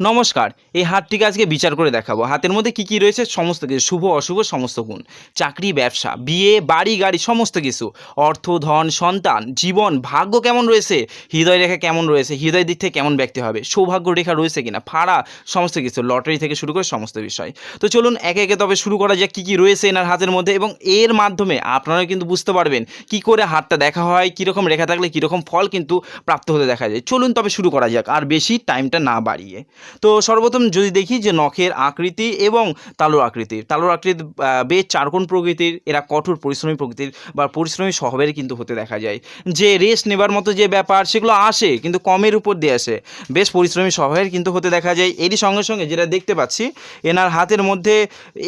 নমস্কার, এই হাতটিকে আজকে বিচার করে দেখাবো। হাতের মধ্যে কি কি রয়েছে? সমস্ত কিছু, শুভ, অশুভ, সমস্ত গুণ। চাকরি, ব্যবসা, বিয়ে, বাড়ি, গাড়ি, সমস্ত কিছু। অর্থ, ধন, সন্তান, জীবন, ভাগ্য কেমন রয়েছে? হৃদয় রেখা কেমন রয়েছে? হৃদয় দিক থেকে কেমন ব্যক্তি হবে? সৌভাগ্য রেখা রয়েছে কিনা? ফাড়া সমস্ত কিছু, লটারি থেকে শুরু করে সমস্ত বিষয়। তো চলুন একে একে তবে শুরু করা যাক, কী কী রয়েছে এনার হাতের মধ্যে এবং এর মাধ্যমে আপনারা কিন্তু বুঝতে পারবেন কি করে হাতটা দেখা হয়, কীরকম রেখা থাকলে কীরকম ফল কিন্তু প্রাপ্ত হতে দেখা যায়। চলুন তবে শুরু করা যাক, আর বেশি টাইমটা না বাড়িয়ে। তো সর্বপ্রথম যদি দেখি যে নখের আকৃতি এবং তালুর আকৃতি তালুর আকৃতি বেশ চারকোণ প্রকৃতির, এরা কঠোর পরিশ্রমী প্রকৃতির বা পরিশ্রমী স্বভাবের কিন্তু হতে দেখা যায়। যে রেস্ট নেবার মতো যে ব্যাপার, সেগুলো আসে কিন্তু কমের উপর দিয়ে আসে। বেশ পরিশ্রমী স্বভাবের কিন্তু হতে দেখা যায়। এরই সঙ্গে সঙ্গে যেটা দেখতে পাচ্ছি, এনার হাতের মধ্যে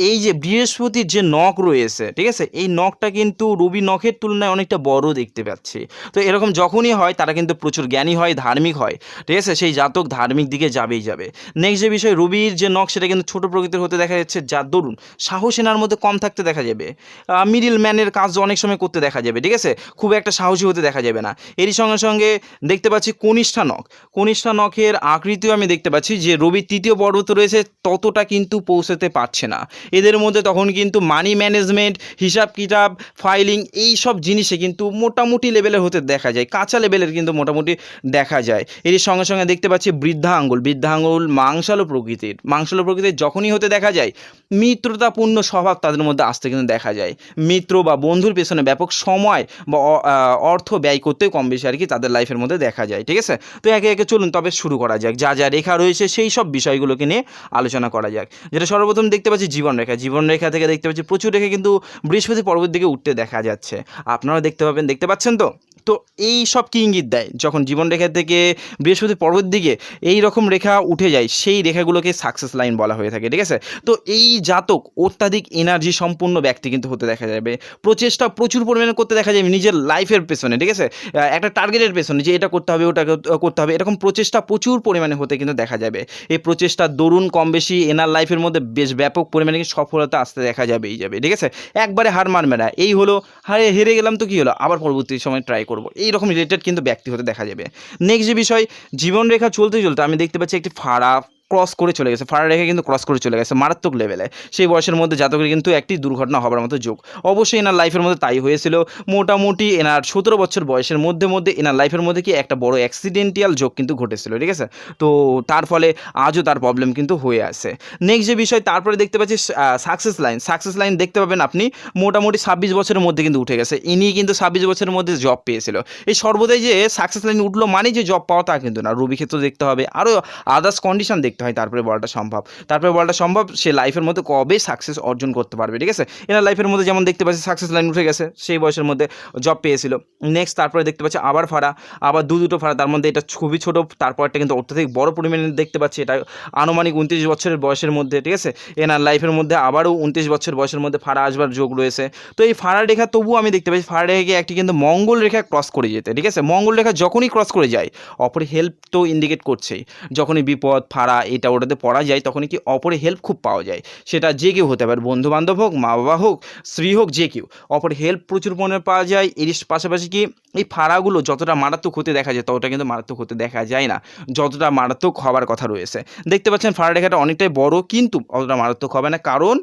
এই যে বৃহস্পতির যে নখ রয়েছে, ঠিক আছে? এই নখটা কিন্তু রবি নখের তুলনায় অনেকটা বড় দেখতে পাচ্ছি। তো এরকম যখনই হয়, তারা কিন্তু প্রচুর জ্ঞানী হয়, ধার্মিক হয়, ঠিক আছে? সেই জাতক ধার্মিক দিকে যাবেই যাবে। নেক্সট যে বিষয়, রবির যে নখ সেটা কিন্তু ছোট প্রকৃতির হতে দেখা যাচ্ছে যার দরুন। সাহস এনার মধ্যে কম থাকতে দেখা যাবে। মিডিল ম্যানের কাজ অনেক সময় করতে দেখা যাবে, ঠিক আছে? খুব একটা সাহসী হতে দেখা যাবে না। এরই সঙ্গে সঙ্গে দেখতে পাচ্ছি কনিষ্ঠা নখ কনিষ্ঠা নখের আকৃতিও আমি দেখতে পাচ্ছি যে রবির তৃতীয় পর্বত রয়েছে, ততটা কিন্তু পৌঁছাতে পারছে না। এদের মধ্যে তখন কিন্তু মানি ম্যানেজমেন্ট হিসাব কিতাব ফাইলিং এই সব জিনিসে কিন্তু মোটামুটি লেভেলের হতে দেখা যায়। কাঁচা লেভেলের কিন্তু মোটামুটি দেখা যায়। এর সঙ্গে সঙ্গে দেখতে পাচ্ছি বৃদ্ধা আঙ্গুল বৃদ্ধা আঙ্গুল মাংসালো প্রকৃতির মাংসালো প্রকৃতির যখনই হতে দেখা যায়, মিত্রতাপূর্ণ স্বভাব তাদের মধ্যে আসতে কিন্তু দেখা যায়। মিত্র বা বন্ধুর পেছনে ব্যাপক সময় বা অর্থ ব্যয় করতেও কম বেশি আর কি তাদের লাইফের মধ্যে দেখা যায়, ঠিক আছে? তো একে একে চলুন তবে শুরু করা যাক, যা যা রেখা রয়েছে সেই সব বিষয়গুলোকে নিয়ে আলোচনা করা যাক। যেটা সর্বপ্রথম দেখতে পাচ্ছি জীবন রেখা জীবন রেখা থেকে দেখতে পাচ্ছি প্রচুর রেখা কিন্তু বৃহস্পতি পর্বত দিকে উঠতে দেখা যাচ্ছে। আপনারা দেখতে পাবেন, দেখতে পাচ্ছেন তো? তো এই সব কি ইঙ্গিত দেয়? যখন জীবন রেখা থেকে বৃহস্পতি পর্বত দিকে এই রকম রেখা উঠে যায়, সেই রেখাগুলোকে সাকসেস লাইন বলা হয়ে থাকে, ঠিক আছে? তো এই জাতক অত্যাধিক এনার্জি সম্পূর্ণ ব্যক্তি কিন্তু হতে দেখা যাবে। প্রচেষ্টা প্রচুর পরিমাণে করতে দেখা যাবে নিজের লাইফের পেছনে, ঠিক আছে? একটা টার্গেটের পেছনে যে এটা করতে হবে ওটা কর- করতে হবে, এরকম প্রচেষ্টা প্রচুর পরিমাণে হতে কিন্তু দেখা যাবে। এই প্রচেষ্টার দরুন কম বেশি এনার লাইফের মধ্যে বেশ ব্যাপক পরিমাণে সফলতা আসতে দেখা যাবেই যাবে, ঠিক আছে? একবারে হার মারবে না। এই হলো, হারে হেরে গেলাম তো কী হলো? আবার পরবর্তী সময় ট্রাই করব। এইরকম রিলেটেড কিন্তু ব্যক্তি হতে দেখা যাবে। নেক্সট যে বিষয়, জীবনরেখা চলতে চলতে আমি দেখতে পাচ্ছি একটি ফাড়া ক্রস করে চলে গেছে ফাড়া রেখে কিন্তু ক্রস করে চলে গেছে, মারাত্মক লেভেলে সেই বয়সের মধ্যে জাতকের কিন্তু একটি দুর্ঘটনা হবার মতো যোগ। অবশ্যই এনার লাইফের মধ্যে তাই হয়েছিল। মোটামুটি এনার সতেরো বছর বয়সের মধ্যে মধ্যে এনার লাইফের মধ্যে কি একটা বড় অ্যাক্সিডেন্টিয়াল যোগ কিন্তু ঘটেছিল, ঠিক আছে? তো তার ফলে আজও তার প্রবলেম কিন্তু হয়ে আছে। নেক্সট যে বিষয়, তারপরে দেখতে পাচ্ছি সাকসেস লাইন সাকসেস লাইন দেখতে পাবেন আপনি, মোটামুটি ছাব্বিশ বছরের মধ্যে কিন্তু উঠে গেছে। ইনি কিন্তু ছাব্বিশ বছরের মধ্যে জব পেয়েছিল। এই সর্বদাই যে সাকসেস লাইন উঠল মানে যে জব পাওয়া তা কিন্তু না। রবি ক্ষেত্র দেখতে হবে। আরও আদার্স কন্ডিশন দেখতে হয়, তারপরে বলাটা সম্ভব। তারপরে বলাটা সম্ভব, সে লাইফের মধ্যে কবে সাকসেস অর্জন করতে পারবে, ঠিক আছে? এনার লাইফের মধ্যে যেমন দেখতে পাচ্ছি সাকসেস লাইন উঠে গেছে, সেই বয়সের মধ্যে জব পেয়েছিল। নেক্সট তারপরে দেখতে পাচ্ছি, আবার ফাড়া, আবার দু দুটো ফাড়া, তার মধ্যে এটা খুবই ছোটো, তারপরটা কিন্তু অত্যাধিক বড় পরিমাণে দেখতে পাচ্ছি, এটা আনুমানিক উনত্রিশ বছরের বয়সের মধ্যে, ঠিক আছে? এনার লাইফের মধ্যে আবারও উনত্রিশ বছর বয়সের মধ্যে ফাড়া আসবার যোগ রয়েছে। তো এই ফাড়া রেখা তবুও আমি দেখতে পাচ্ছি, ফাড়া রেখাকে একটি কিন্তু মঙ্গল রেখা ক্রস করে যেতে, ঠিক আছে? মঙ্গল রেখা যখনই ক্রস করে যায়, অপরে হেল্প তো ইন্ডিকেট করছেই। যখনই বিপদ, ফাড়া এটা ওটাতে পড়া যায়, তখনই কি অপরে হেল্প খুব পাওয়া যায়। সেটা যে কেউ হতে পারে বন্ধু বান্ধব হোক মা বাবা হোক, স্ত্রী হোক, যে কেউ। অপরে হেল্প প্রচুর পরিমাণে পাওয়া যায়। এর পাশাপাশি কি এই ফাড়াগুলো যতটা মারাত্মক হতে দেখা যায়, ততটা কিন্তু মারাত্মক হতে দেখা যায় না। যতটা মারাত্মক হবার কথা রয়েছে। দেখতে পাচ্ছেন ফাড়া রেখাটা অনেকটাই বড়, কিন্তু অতটা মারাত্মক হবে না। কারণ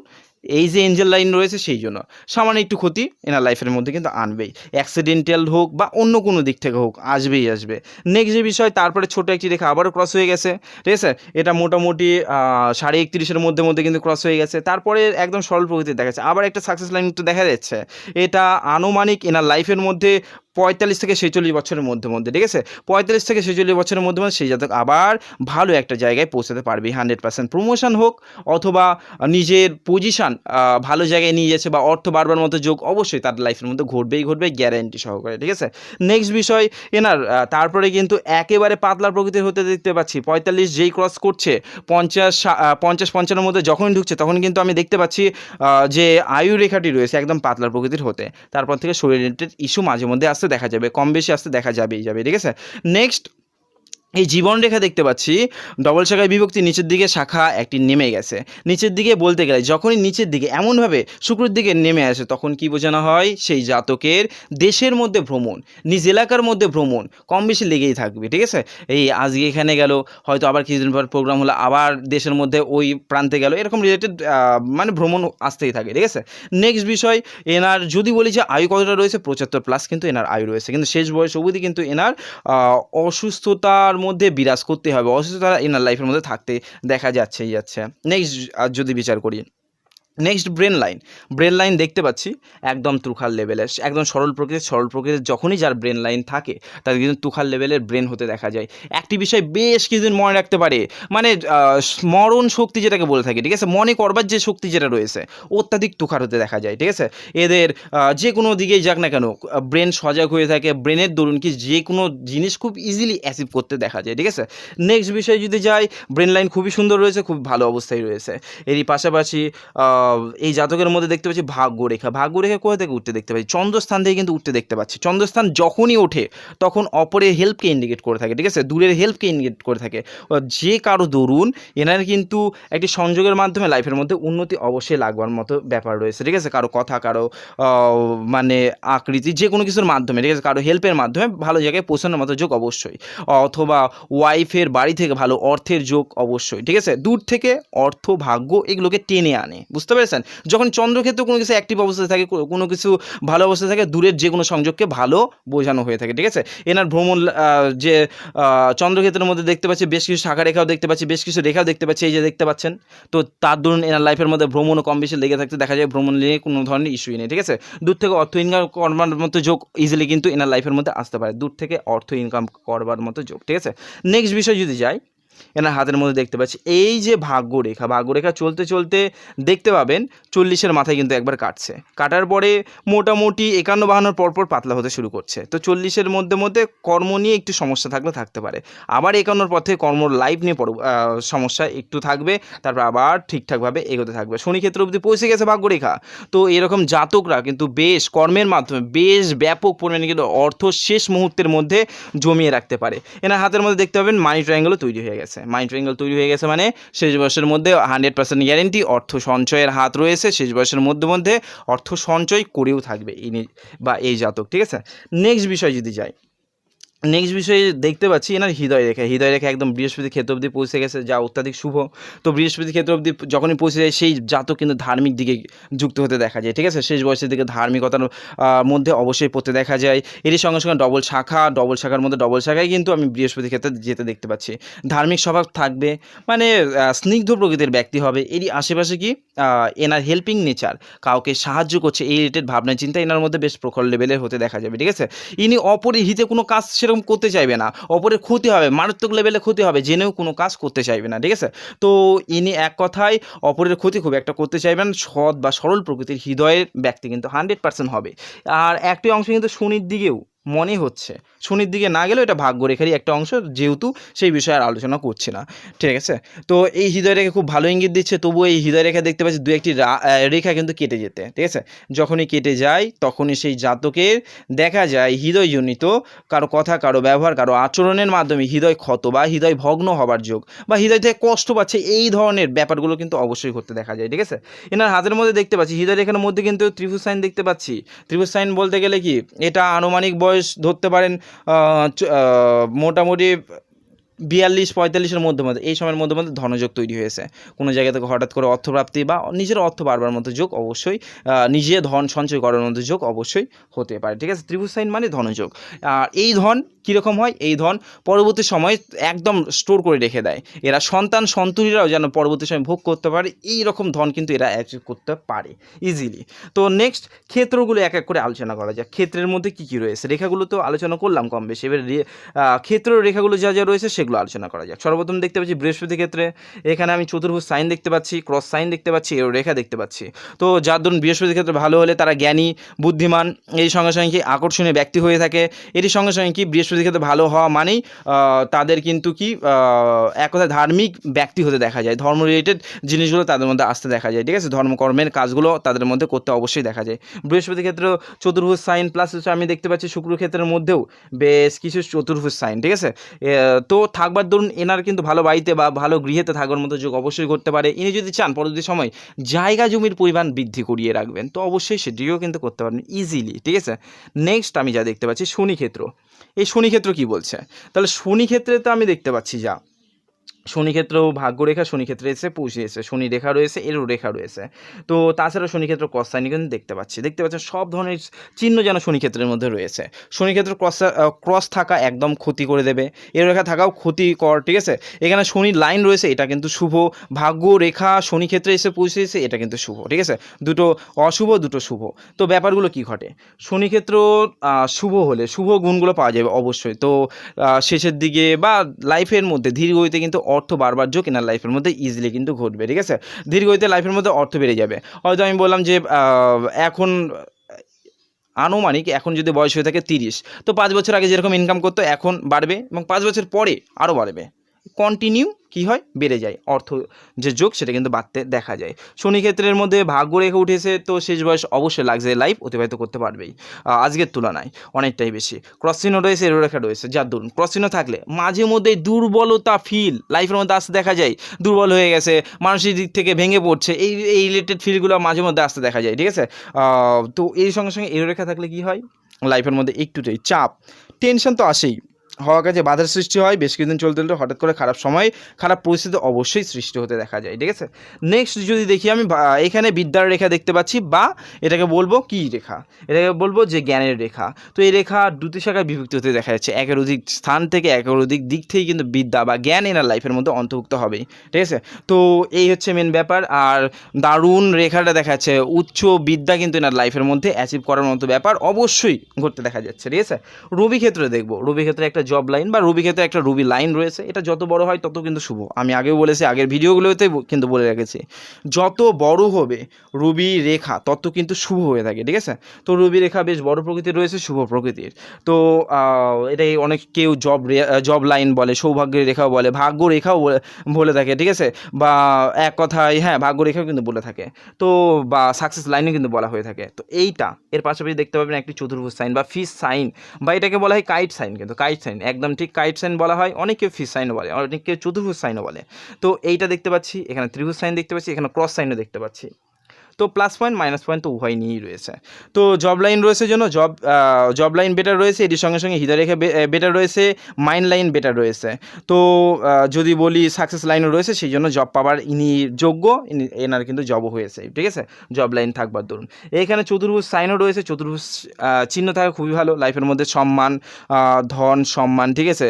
এই যে এঞ্জেল লাইন রয়েছে সেই জন্য সামান্য একটু ক্ষতি এনার লাইফের মধ্যে কিন্তু আনবেই। অ্যাক্সিডেন্টাল হোক বা অন্য কোনো দিক থেকে হোক, আসবেই আসবে। নেক্সট যে বিষয়, তারপরে ছোটো একটি রেখা আবারও ক্রস হয়ে গেছে। ঠিক আছে? এটা মোটামুটি সাড়ে একত্রিশের মধ্যে মধ্যে কিন্তু ক্রস হয়ে গেছে। তারপরে একদম সরল প্রকৃতির দেখা যাচ্ছে আবার একটা সাকসেস লাইন একটু দেখা যাচ্ছে। এটা আনুমানিক এনার লাইফের মধ্যে পঁয়তাল্লিশ থেকে ছেচল্লিশ বছরের মধ্যে মধ্যে, ঠিক আছে? পঁয়তাল্লিশ থেকে ছেচল্লিশ বছরের মধ্যে মধ্যে সেই জাতক আবার ভালো একটা জায়গায় পৌঁছাতে পারবে হান্ড্রেড পার্সেন্ট প্রমোশন হোক অথবা নিজের পজিশান ভালো জায়গায় নিয়ে যাচ্ছে বা অর্থ বাড়বার মতো যোগ অবশ্যই তার লাইফের মধ্যে ঘটবেই ঘটবে গ্যারেন্টি সহকারে, ঠিক আছে? নেক্সট বিষয়, এনার তারপরে কিন্তু একেবারে পাতলা প্রকৃতির হতে দেখতে পাচ্ছি, পঁয়তাল্লিশ যেই ক্রস করছে, পঞ্চাশ পঞ্চাশ পঞ্চান্নের মধ্যে যখনই ঢুকছে তখন কিন্তু আমি দেখতে পাচ্ছি যে আয়ু রেখাটি রয়েছে একদম পাতলা প্রকৃতির হতে, তারপর থেকে শরীর রিলেটেড ইস্যু মাঝে মধ্যে আসতে দেখা যাবে কম বেশি আসতে দেখা যাবেই যাবে ঠিক আছে? নেক্সট এই জীবন রেখা দেখতে পাচ্ছি, ডবল শাখায় বিভক্তি নিচের দিকে শাখা একটি নেমে গেছে। নিচের দিকে বলতে গেলে যখনই নিচের দিকে এমনভাবে শুক্রের দিকে নেমে আসে, তখন কি বোঝানো হয়? সেই জাতকের দেশের মধ্যে ভ্রমণ, নিজ এলাকার মধ্যে ভ্রমণ, কম বেশি লেগেই থাকবে, ঠিক আছে? এই আজকে এখানে গেল, হয়তো আবার কিছুদিন পর প্রোগ্রাম হলো, আবার দেশের মধ্যে ওই প্রান্তে গেল, এরকম রিলেটেড মানে ভ্রমণ আসতেই থাকে, ঠিক আছে? নেক্সট বিষয়, এনার যদি বলি যে আয়ু কতটা রয়েছে? পঁচাত্তর প্লাস কিন্তু এনার আয়ু রয়েছে, কিন্তু শেষ বয়স অবধি কিন্তু এনার অসুস্থতার মধ্যে বিরাজ করতে হবে। অসুস্থতা ইনার লাইফের মধ্যে থাকতে দেখা যাচ্ছেই যাচ্ছে। নেক্সট আর যদি বিচার করি। Next brain line brain line দেখতে পাচ্ছি, একদম তুখার লেভেলের একদম সরল প্রকৃতির সরল প্রকৃতির যখনই যার ব্রেন লাইন থাকে, তাদের কিন্তু তুখার লেভেলের ব্রেন হতে দেখা যায়। একটি বিষয় বেশ কিছুদিন মনে রাখতে পারে মানে স্মরণ শক্তি যেটাকে বলে থাকে, ঠিক আছে? মনে করবার যে শক্তি যেটা রয়েছে, অত্যাধিক তুখার হতে দেখা যায়, ঠিক আছে? এদের যে কোনো দিকেই যাক না কেন ব্রেন সজাগ হয়ে থাকে ব্রেনের দরুন কি যে কোনো জিনিস খুব ইজিলি অ্যাচিভ করতে দেখা যায়, ঠিক আছে? নেক্সট বিষয় যদি যাই ব্রেন লাইন খুবই সুন্দর রয়েছে, খুব ভালো অবস্থায় রয়েছে। এরই পাশাপাশি এই জাতকের মধ্যে দেখতে পাচ্ছি ভাগ্যরেখা। ভাগ্যরেখা কোথা থেকে উঠতে দেখতে পাচ্ছি? চন্দ্রস্থান থেকে কিন্তু উঠতে দেখতে পাচ্ছি। চন্দ্রস্থান যখনই ওঠে, তখন অপরের হেল্পকে ইন্ডিকেট করে থাকে, ঠিক আছে? দূরের হেল্পকে ইন্ডিকেট করে থাকে। যে কারও দরুন, এনার কিন্তু একটি সংযোগের মাধ্যমে লাইফের মধ্যে উন্নতি অবশ্যই লাগবার মতো ব্যাপার রয়েছে, ঠিক আছে? কারও কথা, কারও মানে আকৃতি, যে কোনো কিছুর মাধ্যমে, ঠিক আছে? কারও হেল্পের মাধ্যমে ভালো জায়গায় পৌঁছানোর মতো যোগ অবশ্যই। অথবা ওয়াইফের বাড়ি থেকে ভালো অর্থের যোগ অবশ্যই, ঠিক আছে? দূর থেকে অর্থ, ভাগ্য এগুলোকে টেনে আনে, বুঝতে পেরেছেন? যখন চন্দ্রক্ষেত্র কোনো কিছু অ্যাক্টিভ অবস্থায় থাকে কোনো কিছু ভালো অবস্থায় থাকে, দূরের যে কোনো সংযোগকে ভালো বোঝানো হয়ে থাকে, ঠিক আছে? এনার ভ্রমণ যে চন্দ্রক্ষেত্রের মধ্যে দেখতে পাচ্ছি বেশ কিছু শাখা রেখাও দেখতে পাচ্ছি, বেশ কিছু রেখাও দেখতে পাচ্ছি, এই যে দেখতে পাচ্ছেন? তো তার দরুন এনার লাইফের মধ্যে ভ্রমণও কম বেশি লেগে থাকতে দেখা যায়, ভ্রমণ নিয়ে কোনো ধরনের ইস্যুই নেই, ঠিক আছে? দূর থেকে অর্থ ইনকাম করবার মতো যোগ ইজিলি কিন্তু এনার লাইফের মধ্যে আসতে পারে, দূর থেকে অর্থ ইনকাম করবার মতো যোগ, ঠিক আছে? নেক্সট বিষয় যদি যাই এনার হাতের মধ্যে দেখতে পাচ্ছি। এই যে ভাগ্যরেখা ভাগ্যরেখা চলতে চলতে দেখতে পাবেন চল্লিশের মাথায় কিন্তু একবার কাটছে। কাটার পরে মোটামুটি একান্ন বাহান্নর পরপর পাতলা হতে শুরু করছে। তো চল্লিশের মধ্যে মধ্যে কর্ম নিয়ে একটু সমস্যা থাকলে থাকতে পারে। আবার একান্নর পর থেকে কর্ম লাইফ নিয়ে সমস্যা একটু থাকবে, তারপর আবার ঠিকঠাকভাবে এগোতে থাকবে। শনি ক্ষেত্র অবধি পৌঁছে গেছে ভাগ্যরেখা। তো এরকম জাতকরা কিন্তু বেশ কর্মের মাধ্যমে বেশ ব্যাপক পরিমাণে কিন্তু অর্থ শেষ মুহূর্তের মধ্যে জমিয়ে রাখতে পারে। এনার হাতের মধ্যে দেখতে পাবেন মানি ট্রায়াঙ্গেলও তৈরি হয়ে গেছে। মানি ট্রায়াঙ্গেল তৈরি হয়ে গেছে মানে শেষ বয়সের মধ্যে হান্ড্রেড পার্সেন্ট গ্যারেন্টি অর্থ সঞ্চয়ের হাত রয়েছে। শেষ বয়সের মধ্যে মধ্যে অর্থ সঞ্চয় করেও থাকবে ইনি বা এই জাতক, ঠিক আছে? নেক্সট বিষয় যদি যাই নেক্সট বিষয়ে দেখতে পাচ্ছি এনার হৃদয় রেখা। হৃদয় রেখা একদম বৃহস্পতি ক্ষেত্র অবধি পৌঁছে গেছে, যা অত্যাধিক শুভ। তো বৃহস্পতি ক্ষেত্র অবধি যখনই পৌঁছে যায়, সেই জাতক কিন্তু ধার্মিক দিকে যুক্ত হতে দেখা যায়, ঠিক আছে? শেষ বয়সের দিকে ধার্মিকতার মধ্যে অবশ্যই পড়তে দেখা যায়। এরই সঙ্গে সঙ্গে ডবল শাখা, ডবল শাখার মধ্যে ডবল শাখায় কিন্তু আমি বৃহস্পতি ক্ষেত্রে যেতে দেখতে পাচ্ছি। ধার্মিক স্বভাব থাকবে মানে স্নিগ্ধ প্রকৃতির ব্যক্তি হবে। এরই আশেপাশে কি? এনার হেল্পিং নেচার কাউকে সাহায্য করছে এই রিলেটেড ভাবনা, চিন্তা এনার মধ্যে বেশ প্রখর লেভেলের হতে দেখা যাবে, ঠিক আছে? ইনি অপরের হিতে কোনো কাজ সেরকম করতে চাইবে না। অপরের ক্ষতি হবে, মারাত্মক লেভেলে ক্ষতি হবে, জেনেও কোনো কাজ করতে চাইবে না, ঠিক আছে? তো ইনি এক কথায় অপরের ক্ষতি খুব একটা করতে চাইবেন সৎ বা সরল প্রকৃতির হৃদয়ের ব্যক্তি কিন্তু হান্ড্রেড পার্সেন্ট হবে। আর একটি অংশ কিন্তু শনির দিকেও মনে হচ্ছে। শনির দিকে না গেলেও এটা ভাগ্যরেখারই একটা অংশ, যেহেতু সেই বিষয়ে আর আলোচনা করছি না। ঠিক আছে? তো এই হৃদয় রেখা খুব ভালো ইঙ্গিত দিচ্ছে, তবুও এই হৃদয় রেখা দেখতে পাচ্ছি দু একটি রেখা কিন্তু কেটে যেতে। ঠিক আছে? যখনই কেটে যায়, তখনই সেই জাতকের দেখা যায় হৃদয়জনিত, কারও কথা, কারও ব্যবহার, কারও আচরণের মাধ্যমে হৃদয় ক্ষত বা হৃদয় ভগ্ন হবার যোগ বা হৃদয় থেকে কষ্ট পাচ্ছে, এই ধরনের ব্যাপারগুলো কিন্তু অবশ্যই করতে দেখা যায়। ঠিক আছে? এনার হাতের মধ্যে দেখতে পাচ্ছি হৃদয় রেখার মধ্যে কিন্তু ত্রিভুজ সাইন দেখতে পাচ্ছি। ত্রিভুজ সাইন বলতে গেলে কি? এটা আনুমানিক বয়স ধরতে পারেন মোটামুটি বিয়াল্লিশ, পঁয়তাল্লিশের মধ্যে মধ্যে, এই সময়ের মধ্যে মধ্যে ধনযোগ তৈরি হয়েছে। কোনো জায়গা থেকে হঠাৎ করে অর্থপ্রাপ্তি বা নিজের অর্থ বাড়বার মতো যোগ অবশ্যই নিজে ধন সঞ্চয় করার মতো যোগ অবশ্যই হতে পারে। ঠিক আছে? ত্রিভুজ সাইন মানে ধনযোগ। আর এই ধন কীরকম হয়? এই ধন পরবর্তী সময় একদম স্টোর করে রেখে দেয়। এরা সন্তান সন্তুরীরাও যেন পরবর্তী সময় ভোগ করতে পারে, এই রকম ধন কিন্তু এরা অ্যাচিভ করতে পারে ইজিলি তো নেক্সট ক্ষেত্রগুলো এক এক করে আলোচনা করা যাক। ক্ষেত্রের মধ্যে কী কী রয়েছে? রেখাগুলো তো আলোচনা করলাম কম বেশি। এবার ক্ষেত্র রেখাগুলো যা যা রয়েছে সেগুলো আলোচনা করা যাক। সর্বপ্রথম দেখতে পাচ্ছি বৃহস্পতি ক্ষেত্রে এখানে আমি চতুর্ভুজ সাইন দেখতে পাচ্ছি, ক্রস সাইন দেখতে পাচ্ছি রেখা দেখতে পাচ্ছি। তো যার ধরুন বৃহস্পতির ক্ষেত্রে ভালো হলে তারা জ্ঞানী, বুদ্ধিমান এই সঙ্গে সঙ্গে কি আকর্ষণীয় ব্যক্তি হয়ে থাকে এটির সঙ্গে সঙ্গে কি বৃহস্পতি ক্ষেত্রে ভালো হওয়া মানেই তাদের কিন্তু কি এক কথায় ধার্মিক ব্যক্তি হতে দেখা যায়। ধর্ম রিলেটেড জিনিসগুলো তাদের মধ্যে আসতে দেখা যায়, ঠিক আছে? ধর্মকর্মের কাজগুলো তাদের মধ্যে করতে অবশ্যই দেখা যায়। বৃহস্পতি ক্ষেত্রে চতুর্ভুজ সাইন প্লাস হচ্ছে আমি দেখতে পাচ্ছি শুক্র ক্ষেত্রের মধ্যেও বেশ কিছু চতুর্ভুজ সাইন, ঠিক আছে? তো থাকবার ধরুন এনার কিন্তু ভালো বাড়িতে বা ভালো গৃহেতে থাকার মতো যোগ অবশ্যই করতে পারে। ইনি যদি চান, পরবর্তী সময় জায়গা জমির পরিমাণ বৃদ্ধি করিয়ে রাখবেন, তো অবশ্যই সেটিও কিন্তু করতে পারবেন ইজিলি ঠিক আছে? নেক্সট আমি যা দেখতে পাচ্ছি, শনিক্ষেত্র। এই শনিক্ষেত্র কি বলছে? তাহলে শনিক্ষেত্রে তো আমি দেখতে পাচ্ছি যা শনি ক্ষেত্র ভাগ্যরেখা শনি ক্ষেত্রে এসে পৌঁছেছে। শনি রেখা রয়েছে, এরও রেখা রয়েছে। তো তাছাড়া শনি ক্ষেত্র ক্রস সাইন কিন্তু দেখতে পাচ্ছি। দেখতে পাচ্ছেন সব ধরনের চিহ্ন যেন শনি ক্ষেত্রের মধ্যে রয়েছে। শনি ক্ষেত্র ক্রস ক্রস থাকা একদম ক্ষতি করে দেবে। এর রেখা থাকাও ক্ষতিকর, ঠিক আছে? এখানে শনির লাইন রয়েছে, এটা কিন্তু শুভ। ভাগ্য রেখা শনি ক্ষেত্রে এসে পৌঁছেছে, এটা কিন্তু শুভ, ঠিক আছে? দুটো অশুভ, দুটো শুভ। তো ব্যাপারগুলো কি ঘটে? শনি ক্ষেত্র শুভ হলে শুভ গুণগুলো পাওয়া যাবে অবশ্যই। তো শেষের দিকে বা লাইফের মধ্যে ধীর গতিতে কিন্তু অর্থ বারবার যোগ এনার লাইফের মধ্যে ইজিলি কিন্তু ঘটবে, ঠিক আছে? দীর্ঘতে লাইফের মধ্যে অর্থ বেড়ে যাবে। হয়তো আমি বললাম যে এখন আনুমানিক এখন যদি বয়স হয়ে থাকে তিরিশ, তো পাঁচ বছর আগে যেরকম ইনকাম করতো, এখন বাড়বে এবং পাঁচ বছর পরে আরও বাড়বে। কন্টিনিউ কি হয়? বেড়ে যায়। অর্থ যে যোগ, সেটা কিন্তু বাড়তে দেখা যায়। শনি ক্ষেত্রের মধ্যে ভাগ্য রেখে উঠেছে, তো শেষ বয়স অবশ্যই লাগছে। লাইফ অতিবাহিত করতে পারবেই। আজকের তুলনায় অনেকটাই বেশি। ক্রসচিহ্ন রয়েছে এরো রেখা রয়েছে। যার দরুন ক্রসচিহ্ন থাকলে মাঝে মধ্যে দুর্বলতা ফিল লাইফের মধ্যে আসতে দেখা যায়। দুর্বল হয়ে গেছে, মানসিক দিক থেকে ভেঙে পড়ছে। এই এই রিলেটেড ফিলগুলো মাঝে মধ্যে আসতে দেখা যায়, ঠিক আছে? তো এই সঙ্গে সঙ্গে এরো রেখা থাকলে কি হয়? লাইফের মধ্যে একটুটাই চাপ। টেনশন তো আসেই। হওয়ার কাছে বাধার সৃষ্টি হয়, বেশ কিছুদিন চলতে চলতে হঠাৎ করে খারাপ সময়, খারাপ পরিস্থিতি অবশ্যই সৃষ্টি হতে দেখা যায়, ঠিক আছে? নেক্সট যদি দেখি আমি এখানে বিদ্যার রেখা দেখতে পাচ্ছি, বা, এটাকে বলব কি রেখা? এটাকে বলব যে জ্ঞানের রেখা। তো এই রেখা দুটি শাখায় বিভক্তি হতে দেখা যাচ্ছে, একের অধিক স্থান থেকে একের অধিক দিক থেকে কিন্তু বিদ্যা বা জ্ঞান এনার লাইফের মধ্যে অন্তর্ভুক্ত হবেই ঠিক আছে? তো এই হচ্ছে মেন ব্যাপার, আর দারুণ রেখাটা দেখা যাচ্ছে, উচ্চ বিদ্যা কিন্তু এনার লাইফের মধ্যে অ্যাচিভ করার মতো ব্যাপার অবশ্যই ঘটতে দেখা যাচ্ছে, ঠিক আছে? রবি ক্ষেত্রে দেখব রবি ক্ষেত্রে একটা জব লাইন বা রবি ক্ষেত্রে একটা রুবি লাইন রয়েছে, এটা যত বড় হয় তত কিন্তু শুভ। আমি আগেও বলেছি, আগের ভিডিওগুলোতে কিন্তু বলে রেখেছি। যত বড় হবে রুবি রেখা, তত কিন্তু শুভ হয়ে থাকে, ঠিক আছে? তো রুবি রেখা বেশ বড় প্রকৃতির রয়েছে, শুভ প্রকৃতির। তো এটাই অনেক কেউ জব জব লাইন বলে, সৌভাগ্যের রেখাও বলে, ভাগ্য রেখাও বলে- থাকে, ঠিক আছে? বা এক কথায় হ্যাঁ ভাগ্য রেখাও কিন্তু বলে থাকে। তো, বা সাকসেস লাইনও কিন্তু বলা হয়ে থাকে। তো এইটা, এর পাশাপাশি দেখতে পাবেন একটি চতুর্ভুজ সাইন বা ফিস সাইন বা এটাকে বলা হয় কাইট সাইন কিন্তু কাইট সাইন একদম ঠিক কাইট সাইন বলা হয় অনেকে ফিস সাইনও বলে অনেকে চতুর্ভুজ সাইনও বলে। তো এইটা দেখতে পাচ্ছি, এখানে ত্রিভুজ সাইন দেখতে পাচ্ছি, এখানে ক্রস সাইনও দেখতে পাচ্ছি। তো প্লাস পয়েন্ট মাইনাস পয়েন্ট তো উভয় নিয়েই রয়েছে। তো জব লাইন রয়েছে জন্য জব জব লাইন বেটার রয়েছে, এটির সঙ্গে সঙ্গে হৃদয় রেখা বেটার রয়েছে মাইন্ড লাইন বেটার রয়েছে। তো যদি বলি সাকসেস লাইনও রয়েছে, সেই জন্য জব পাওয়ার ইনি যোগ্য এনার কিন্তু জবও হয়েছে, ঠিক আছে? জব লাইন থাকবার ধরুন এখানে চতুর্ভুজ সাইনও রয়েছে, চতুর্ভুজ চিহ্ন থাকা খুবই ভালো লাইফের মধ্যে সম্মান ধন, সম্মান, ঠিক আছে?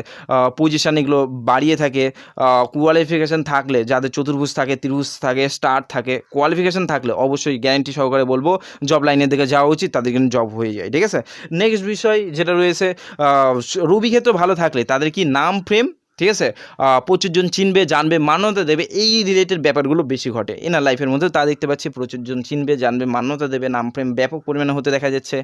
পজিশান এগুলো বাড়িয়ে থাকে কোয়ালিফিকেশান থাকলে, যাদের চতুর্ভুজ থাকে, ত্রিভুজ থাকে স্টার থাকে কোয়ালিফিকেশান থাকলে অবশ্যই গ্যারান্টি সহকারে বলব জব লাইনের দিকে যাওয়া উচিত, তাদের কিন্তু জব হয়ে যায়, ঠিক আছে? নেক্সট বিষয় যেটা রয়েছে রবি ক্ষেত্র ভালো থাকলে তাদের কি নাম ফ্রেম ঠিক আছে? প্রচুর জন চিনবে, জানবে, মান্যতা দেবে, এই রিলেটেড ব্যাপারগুলো বেশি ঘটে। এনার লাইফের মধ্যে তা দেখতে পাচ্ছি, প্রচুর জন চিনবে, জানবে, মান্যতা দেবে, নাম ফ্রেম ব্যাপক পরিমাণে হতে দেখা যাচ্ছে।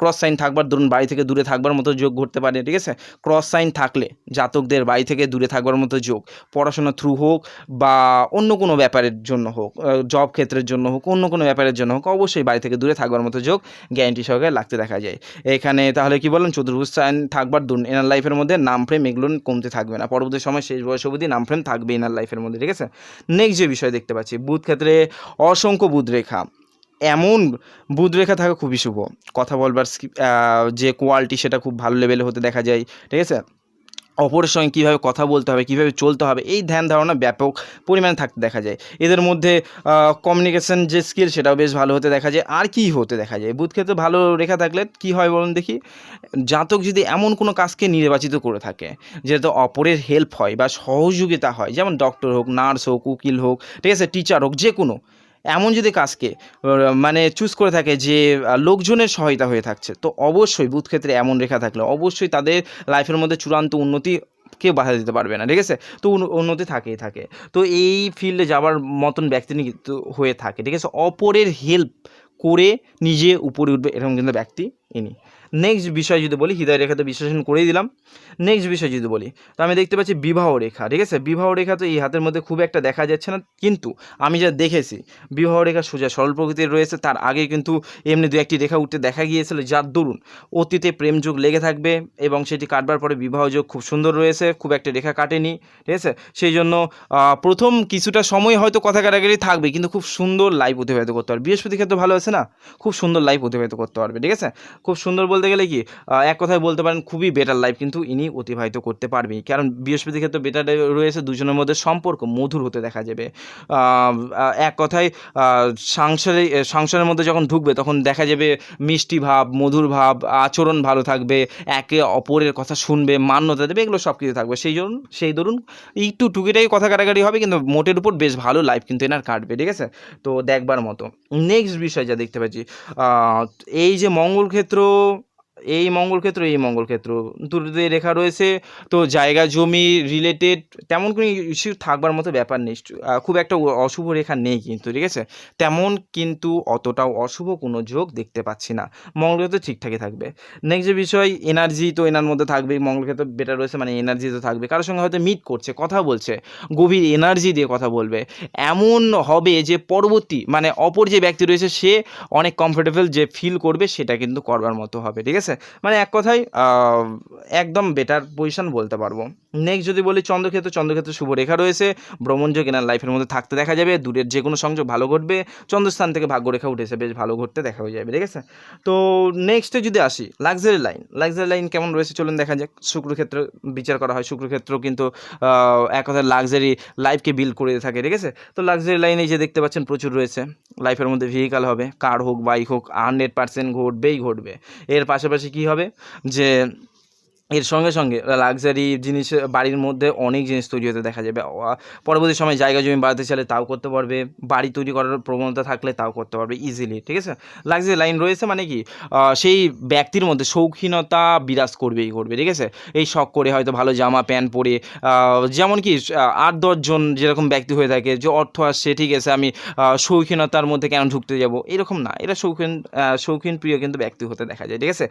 ক্রস সাইন থাকবার, ধরুন বাড়ি থেকে দূরে থাকবার মতো যোগ ঘটতে পারে, ঠিক আছে? ক্রস সাইন থাকলে জাতকদের বাড়ি থেকে দূরে থাকবার মতো যোগ, পড়াশোনা থ্রু হোক বা অন্য কোনো ব্যাপারের জন্য হোক জব ক্ষেত্রের জন্য হোক, অন্য কোনো ব্যাপারের জন্য হোক, অবশ্যই বাড়ি থেকে দূরে থাকবার মতো যোগ গ্যারান্টি সহকারে লাগতে দেখা যায়। এখানে তাহলে কি বললাম চতুর্ভুজ সাইন থাকবার, ধরুন এনার লাইফের মধ্যে নাম ফ্রেম এগুলো কমতে থাকবে না। পরবর্তী সময় শেষ বয়স অবধি নাম ফ্রেম থাকবে ইনার লাইফের মধ্যে, ঠিক আছে? নেক্সট যে বিষয় দেখতে পাচ্ছি, বুধ ক্ষেত্রে অসংখ্য বুধ রেখা। এমন বুধ রেখা থাকা খুবই শুভ। কথা বলবার যে কোয়ালিটি সেটা খুব ভালো লেভেলে হতে দেখা যায়, ঠিক আছে? অপরের সঙ্গে কীভাবে কথা বলতে হবে, কীভাবে চলতে হবে, এই ধ্যান ধারণা ব্যাপক পরিমাণে থাকতে দেখা যায়। এদের মধ্যে কমিউনিকেশন যে স্কিল সেটাও বেশ ভালো হতে দেখা যায়, আর কি হতে দেখা যায়? বুধ ক্ষেত্রে ভালো রেখা থাকলে কি হয় বলুন দেখি? জাতক যদি এমন কোনো কাজকে নির্বাচিত করে থাকে যেটা অপরের হেল্প হয় বা সহযোগিতা হয়, যেমন ডক্টর হোক নার্স হোক, উকিল হোক, ঠিক আছে টিচার হোক যে কোনো এমন যদি কাজকে মানে চুজ করে থাকে যে লোকজনের সহায়তা হয়ে থাকছে, তো অবশ্যই বুধ ক্ষেত্রে এমন রেখা থাকলে অবশ্যই তাদের লাইফের মধ্যে চূড়ান্ত উন্নতি কেউ বাধা দিতে পারবে না, ঠিক আছে? তো উন্নতি থাকেই থাকে। তো এই ফিল্ডে যাওয়ার মতন ব্যক্তি কিন্তু হয়ে থাকে, ঠিক আছে? অপরের হেল্প করে নিজে উপরে উঠবে, এরকম কিন্তু ব্যক্তি ইনি। নেক্সট বিষয় যদি বলি, হৃদয় রেখা তো বিশ্লেষণ করেই দিলাম। নেক্সট বিষয় যদি বলি, তো আমি দেখতে পাচ্ছি বিবাহ রেখা, ঠিক আছে? বিবাহ রেখা তো এই হাতের মধ্যে খুব একটা দেখা যাচ্ছে না, কিন্তু আমি যা দেখেছি, বিবাহ রেখা সোজা সরল প্রকৃতির রয়েছে, তার আগে কিন্তু এমনি দু একটি রেখা উঠতে দেখা গিয়েছিল, যার দরুন অতীতে প্রেম যোগ লেগে থাকবে এবং সেটি কাটবার পরে বিবাহ যোগ খুব সুন্দর রয়েছে, খুব একটা রেখা কাটেনি, ঠিক আছে? সেই জন্য প্রথম কিছুটা সময় হয়তো কথা কাটাকাটি থাকবে, কিন্তু খুব সুন্দর লাইফ অতিবাহিত করতে পারবে। বৃহস্পতি ক্ষেত্রে ভালো আছে না? খুব সুন্দর লাইফ অতিবাহিত করতে পারবে, ঠিক আছে? খুব সুন্দর বলতে গেলে কি এক কথায় বলতে পারেন খুবই বেটার লাইফ কিন্তু ইনি অতিবাহিত করতে পারবে কারণ বৃহস্পতি ক্ষেত্রে বেটার রয়েছে, দুজনের মধ্যে সম্পর্ক মধুর হতে দেখা যাবে। এক কথায় সংসারে, সংসারের মধ্যে যখন ঢুকবে তখন দেখা যাবে মিষ্টি ভাব, মধুর ভাব, আচরণ ভালো থাকবে, একে অপরের কথা শুনবে, মান্যতা দেবে, এগুলো সব কিছু থাকবে। সেই জন্য, সেই ধরুন একটু টুকিটাই কথা কাটাকাটি হবে কিন্তু মোটের উপর বেশ ভালো লাইফ কিন্তু এনার কাটবে, ঠিক আছে? তো দেখবার মতো। নেক্সট বিষয় যা দেখতে পাচ্ছি এই যে মঙ্গল ক্ষেত্র এই মঙ্গল ক্ষেত্র, এই মঙ্গল ক্ষেত্র। দুটোতে রেখা রয়েছে। তো জায়গা, জমি রিলেটেড তেমন কোনো ইস্যু থাকবার মতো ব্যাপার নেই। খুব একটা অশুভ রেখা নেই কিন্তু, ঠিক আছে? তেমন কিন্তু অতটাও অশুভ কোনো যোগ দেখতে পাচ্ছি না। মঙ্গল ক্ষেত্র ঠিকঠাকই থাকবে। নেক্সট যে বিষয় এনার্জি তো এনার মধ্যে থাকবে মঙ্গল ক্ষেত্র বেটার রয়েছে মানে এনার্জি তো থাকবে। কারোর সঙ্গে হয়তো মিট করছে, কথা বলছে, গভীর এনার্জি দিয়ে কথা বলবে। এমন হবে যে পরবর্তী মানে অপর যে ব্যক্তি রয়েছে, সে অনেক কমফোর্টেবল যে ফিল করবে, সেটা কিন্তু করবার মতো হবে, ঠিক আছে? মানে এক কথায় একদম বেটার পজিশন বলতে পারব। নেক্সট যদি বলি চন্দ্রক্ষেত্র চন্দ্রক্ষেত্র শুভ রেখা রয়েছে ভ্রমণযোগ এনার লাইফের মধ্যে থাকতে দেখা যাবে। দূরের যে কোনো সংযোগ ভালো ঘটবে। চন্দ্রস্থান থেকে ভাগ্যরেখা উঠেছে, বেশ ভালো ঘটতে দেখা হয়ে যাবে, ঠিক আছে? তো নেক্সটে যদি আসি লাক্সারি লাইন লাক্সারি লাইন কেমন রয়েছে চলুন দেখা যাক। শুক্রক্ষেত্র বিচার করা হয়। শুক্রক্ষেত্র কিন্তু এক কথায় লাক্সারি লাইফকে বিল করে থাকে, ঠিক আছে? তো লাক্সারি লাইনে যে দেখতে পাচ্ছেন, প্রচুর রয়েছে। লাইফের মধ্যে ভেহিকাল হবে। কার হোক বাইক হোক হান্ড্রেড পার্সেন্ট ঘটবেই ঘটবে। এর পাশাপাশি কি হবে? যে এর সঙ্গে সঙ্গে লাক্সারি জিনিস, বাড়ির মধ্যে অনেক জিনিস তৈরি হতে দেখা যাবে। পরবর্তী সময় জায়গা জমি বাড়াতে চাইলে তাও করতে পারবে। বাড়ি তৈরি করার প্রবণতা থাকলে তাও করতে পারবে ইজিলি ঠিক আছে? লাক্সারি লাইন রয়েছে মানে কি? সেই ব্যক্তির মধ্যে শৌখিনতা বিরাজ করবেই করবে, ঠিক আছে? এই শখ করে হয়তো ভালো জামা, প্যান্ট পরে যেমন কি আট দশজন যেরকম ব্যক্তি হয়ে থাকে যে অর্থ আসছে, ঠিক আছে, আমি শৌখিনতার মধ্যে কেন ঢুকতে যাব? এরকম না। এরা শৌখিন শৌখিন প্রিয় কিন্তু ব্যক্তি হতে দেখা যায়, ঠিক আছে?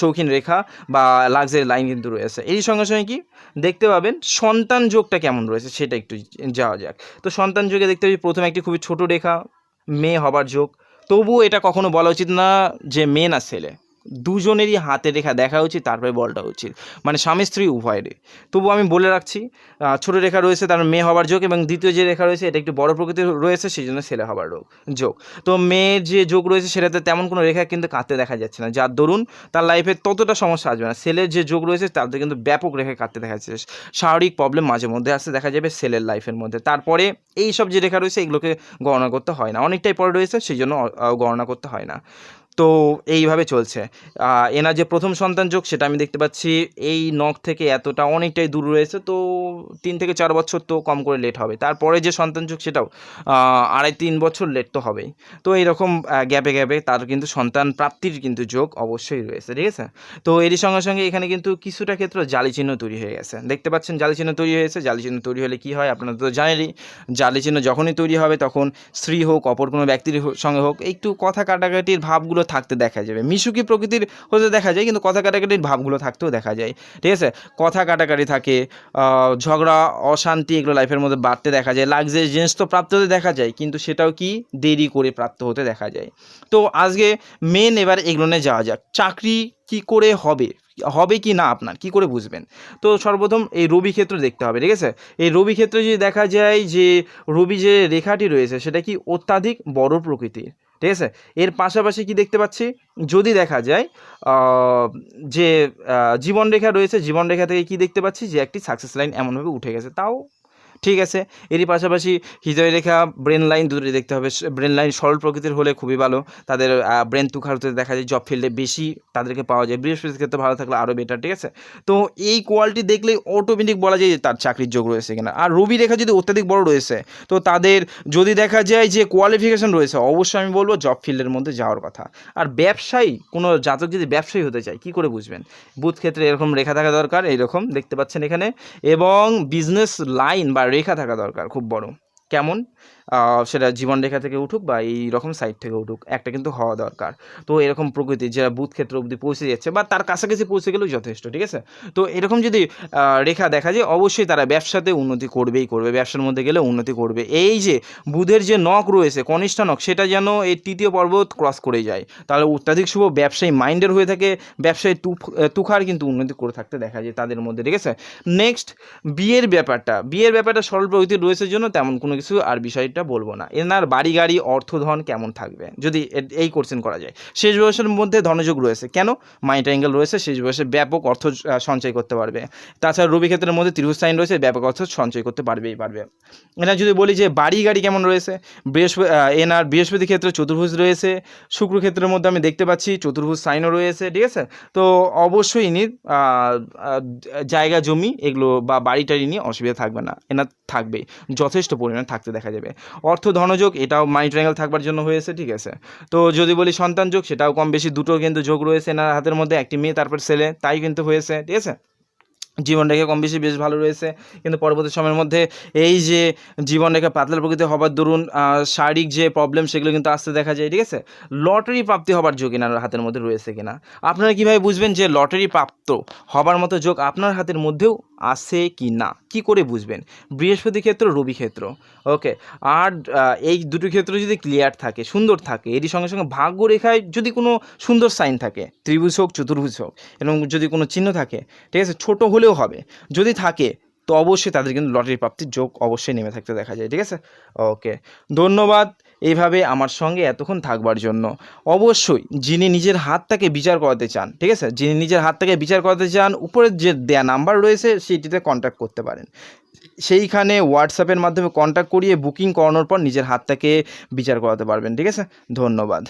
শৌখিন রেখা বা লাক্সারি লাইন কিন্তু রয়েছে। এই সঙ্গে সঙ্গে কি? দেখতে পাবেন সন্তান যোগটা কেমন রয়েছে সেটা একটু যাওয়া যাক। তো সন্তান যোগে দেখতে পাবি প্রথমে একটি খুবই ছোট রেখা, মেয়ে হবার যোগ। তবুও এটা কখনো বলা উচিত না যে মেয়ে না ছেলে। দুজনেরই হাতে রেখা দেখা উচিত, তারপরে বলটা উচিত। মানে স্বামী স্ত্রী উভয়েরই। তবু আমি বলে রাখছি ছোট রেখা রয়েছে তার মেয়ে হবার যোগ এবং দ্বিতীয় যে রেখা রয়েছে এটা একটু বড় প্রকৃতির রয়েছে সেই জন্য ছেলে হবার রোগ, যোগ। তো মেয়ের যে যোগ রয়েছে সেটাতে তেমন কোনো রেখা কিন্তু কাঁদতে দেখা যাচ্ছে না যার দরুন তার লাইফে ততটা সমস্যা আসবে না। ছেলের যে যোগ রয়েছে তাতে কিন্তু ব্যাপক রেখা কাটতে দেখা যাচ্ছে। শারীরিক প্রবলেম মাঝে মধ্যে আসতে দেখা যাবে ছেলের লাইফের মধ্যে। তারপরে এই সব যে রেখা রয়েছে এগুলোকে গণনা করতে হয় না। অনেকটাই পরে রয়েছে সেই জন্য গণনা করতে হয় না। তো এইভাবে চলছে। এনার যে প্রথম সন্তান যোগ, সেটা আমি দেখতে পাচ্ছি এই নখ থেকে এতটা অনেকটাই দূর রয়েছে, তো তিন থেকে চার বছর তো কম করে লেট হবে। তারপরে যে সন্তান যোগ, সেটাও আড়াই তিন বছর লেট তো হবেই। তো এইরকম গ্যাপে গ্যাপে তার কিন্তু সন্তান প্রাপ্তির কিন্তু যোগ অবশ্যই রয়েছে, ঠিক আছে? তো এরই সঙ্গে সঙ্গে এখানে কিন্তু কিছুটা ক্ষেত্রে জালি চিহ্ন তৈরি হয়ে গেছে। দেখতে পাচ্ছেন জালি চিহ্ন তৈরি হয়েছে। জালি চিহ্ন তৈরি হলে কি হয় আপনারা তো জানেনই জালি চিহ্ন যখনই তৈরি হবে তখন স্ত্রী হোক, অপর কোনো ব্যক্তির সঙ্গে হোক, একটু কথা কাটাকাটির ভাবগুলো থাকতে দেখা যাবে। মিশুকি প্রকৃতির হতে দেখা যায়, কিন্তু কথা কাটাকাটির ভাবগুলো থাকতেও দেখা যায়। ঠিক আছে? কথা কাটাকাটি থাকে ঝগড়া, অশান্তি এগুলো লাইফের মধ্যে বাড়তে দেখা যায়। লাগজারি জিনিস তো প্রাপ্ত হতে দেখা যায়, কিন্তু সেটাও কি? দেরি করে প্রাপ্ত হতে দেখা যায়। তো আজকে মেন এবার এগুলো নিয়ে যাওয়া যাক। চাকরি কি করে হবে? হবে কি না আপনার? কি করে বুঝবেন? তো সর্বপ্রথম এই রবি ক্ষেত্র দেখতে হবে, ঠিক আছে? এই রবি ক্ষেত্রে যদি দেখা যায় যে রবি যে রেখাটি রয়েছে, সেটা কি অত্যাধিক বড় প্রকৃতির? ঠিক আছে? এর পাশাপাশি কি দেখতে পাচ্ছি? যদি দেখা যায় যে জীবনরেখা রয়েছে, জীবনরেখা থেকে কি দেখতে পাচ্ছি? যে, একটি সাকসেস লাইন এমনভাবে উঠে গেছে। তাও ঠিক আছে। এরই পাশাপাশি হৃদয় রেখা ব্রেন লাইন দুটোই দেখতে হবে। ব্রেন লাইন সরল প্রকৃতির হলে খুবই ভালো। তাদের ব্রেন তুখার হতে দেখা যায় জব ফিল্ডে বেশি তাদেরকে পাওয়া যায়। বৃহস্পতির ক্ষেত্রে ভালো থাকলে আরও বেটার ঠিক আছে? তো এই কোয়ালিটি দেখলেই অটোমেটিক বলা যায় যে তার চাকরির যোগ রয়েছে কিনা। আর রবি রেখা যদি অত্যাধিক বড় রয়েছে, তো তাদের যদি দেখা যায় যে কোয়ালিফিকেশন রয়েছে, অবশ্যই আমি বলব জব ফিল্ডের মধ্যে যাওয়ার কথা। আর ব্যবসায়ী, কোনো জাতক যদি ব্যবসায়ী হতে চায়, কী করে বুঝবেন? বুথ ক্ষেত্রে এরকম রেখা থাকা দরকার, এইরকম দেখতে পাচ্ছেন এখানে। এবং বিজনেস লাইন বা রেখা থাকা দরকার খুব বড়। কেমন? সেটা জীবনরেখা থেকে উঠুক বা এই রকম সাইড থেকে উঠুক, একটা কিন্তু হওয়া দরকার। তো এরকম প্রকৃতি যারা বুধ ক্ষেত্র অবধি পৌঁছে যাচ্ছে বা তার কাছাকাছি পৌঁছে গেলেও যথেষ্ট, ঠিক আছে? তো এরকম যদি রেখা দেখা যায়, অবশ্যই তারা ব্যবসাতে উন্নতি করবেই করবে, ব্যবসার মধ্যে গেলে উন্নতি করবে। এই যে বুধের যে নখ রয়েছে, কনিষ্ঠা নখ, সেটা যেন এই তৃতীয় পর্বত ক্রস করে যায়। তাহলে অত্যাধিক শুভ ব্যবসায়ী মাইন্ডের হয়ে থাকে, ব্যবসায়ী তুখার কিন্তু উন্নতি করে থাকতে দেখা যায় তাদের মধ্যে, ঠিক আছে? নেক্সট বিয়ের ব্যাপারটা। বিয়ের ব্যাপারটা সরল প্রগতি রয়েছে জন্য তেমন কোনো কিছু আর বিষয়টা বলব না। এনার বাড়ি, গাড়ি অর্থধন কেমন থাকবে? যদি এই কোশ্চেন করা যায়। শেষ বয়সের মধ্যে ধনযোগ রয়েছে। কেন? মাইন্ড অ্যাঙ্গেল রয়েছে, শেষ বয়সে ব্যাপক অর্থ সঞ্চয় করতে পারবে। তাছাড়া রবি ক্ষেত্রের মধ্যে ত্রিভুজ সাইন রয়েছে, ব্যাপক অর্থ সঞ্চয় করতে পারবেই পারবে। এনার যদি বলি যে বাড়ি, গাড়ি কেমন রয়েছে? বৃহস্পতি এনার বৃহস্পতি ক্ষেত্রে চতুর্ভুজ রয়েছে, শুক্র ক্ষেত্রের মধ্যে আমি দেখতে পাচ্ছি চতুর্ভুজ সাইনও রয়েছে, ঠিক আছে? তো অবশ্যই ইনি জায়গা, জমি এগুলো বা বাড়ি টাড়ি নিয়ে অসুবিধা থাকবে না। এনার থাকবেই। যথেষ্ট পরিমাণে থাকতে দেখা যাবে। অর্থ ধনযোগ, এটাও মানি ট্রায়াঙ্গেল থাকবার জন্য হয়েছে, ঠিক আছে? তো যদি বলি সন্তান যোগ সেটাও কম বেশি দুটো কিন্তু যোগ রয়েছে না হাতের মধ্যে, একটি মেয়ে, তারপর ছেলে, তাই কিন্তু হয়েছে, ঠিক আছে? জীবনরেখা কম বেশি বেশ ভালো রয়েছে। কিন্তু পরবর্তী সময়ের মধ্যে এই যে জীবনরেখা পাতলা প্রকৃতি হবার দরুন শারীরিক যে প্রবলেম সেগুলো কিন্তু আসতে দেখা যায়, ঠিক আছে? লটারি প্রাপ্তি হবার যোগ এনার হাতের মধ্যে রয়েছে কিনা? আপনারা কীভাবে বুঝবেন যে লটারি প্রাপ্ত হবার মতো যোগ আপনার হাতের মধ্যেও আছে কি না কি করে বুঝবেন? বৃহস্পতি ক্ষেত্র, রবি ক্ষেত্র, ওকে? আর এই দুটো ক্ষেত্র যদি ক্লিয়ার থাকে, সুন্দর থাকে, এরই সঙ্গে সঙ্গে ভাগ্য রেখায় যদি কোনো সুন্দর সাইন থাকে, ত্রিভুজ হোক, চতুর্ভুজ হোক, এবং যদি কোনো চিহ্ন থাকে, ঠিক আছে? ছোট হলেও হবে। যদি থাকে, তো অবশ্যই তাদের কিন্তু লটারি প্রাপ্তির যোগ অবশ্যই নেমে থাকতে দেখা যায়, ঠিক আছে? ওকে ধন্যবাদ এইভাবে আমার সঙ্গে এতক্ষণ থাকবার জন্য। অবশ্যই যিনি নিজের হাতটাকে বিচার করাতে চান, ঠিক আছে? যিনি নিজের হাতটাকে বিচার করাতে চান উপরের যে দেয়া নাম্বার রয়েছে সেইটিতে কন্ট্যাক্ট করতে পারেন। সেইখানে হোয়াটসঅ্যাপের মাধ্যমে কন্ট্যাক্ট করিয়ে বুকিং করানোর পর নিজের হাতটাকে বিচার করাতে পারবেন, ঠিক আছে? ধন্যবাদ।